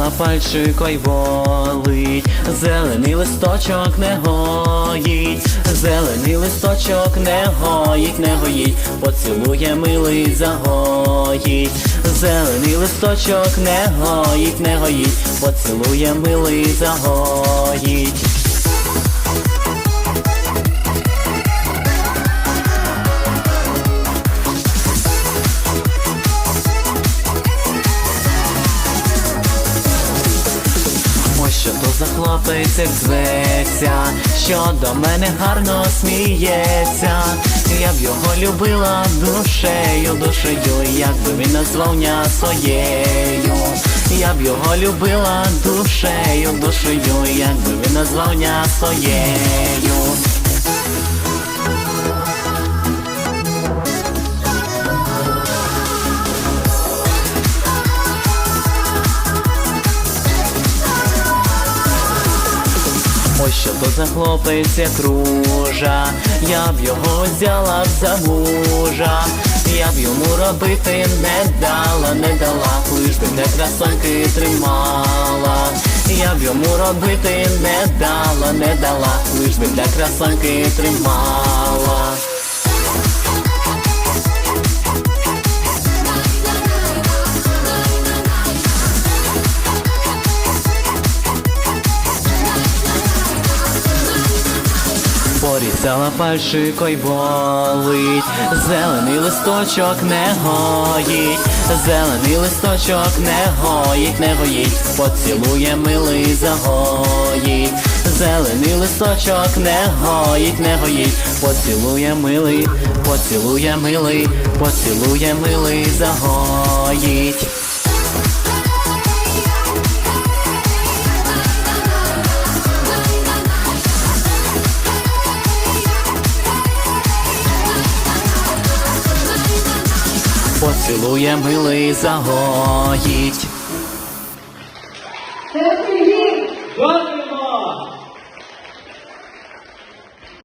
взяла пальчико й болить, зелений листочок не гоїть, зелений листочок не гоїть, не гоїть, поцілує милий загоїть, зелений листочок не гоїть, не гоїть, поцілує милий загоїть. Що то за хлопець зветься, що до мене гарно сміється. Я б його любила душею, душею, якби він назвав мене своєю. Я б його любила душею, душею, якби він назвав мене своєю. Що то за хлопець як ружа, я б його взяла за мужа, я б йому робити не дала, не дала, лиш би для красоньки тримала, я б йому робити не дала, не дала, лиш би для красоньки тримала. Порізала пальчико й болить, зелений листочок не гоїть, зелений листочок не гоїть, не гоїть, поцілує милий загоїть, зелений листочок не гоїть, не гоїть, поцілує милий, поцілує милий, поцілує милий загоїть. Поцілує милий загоїть.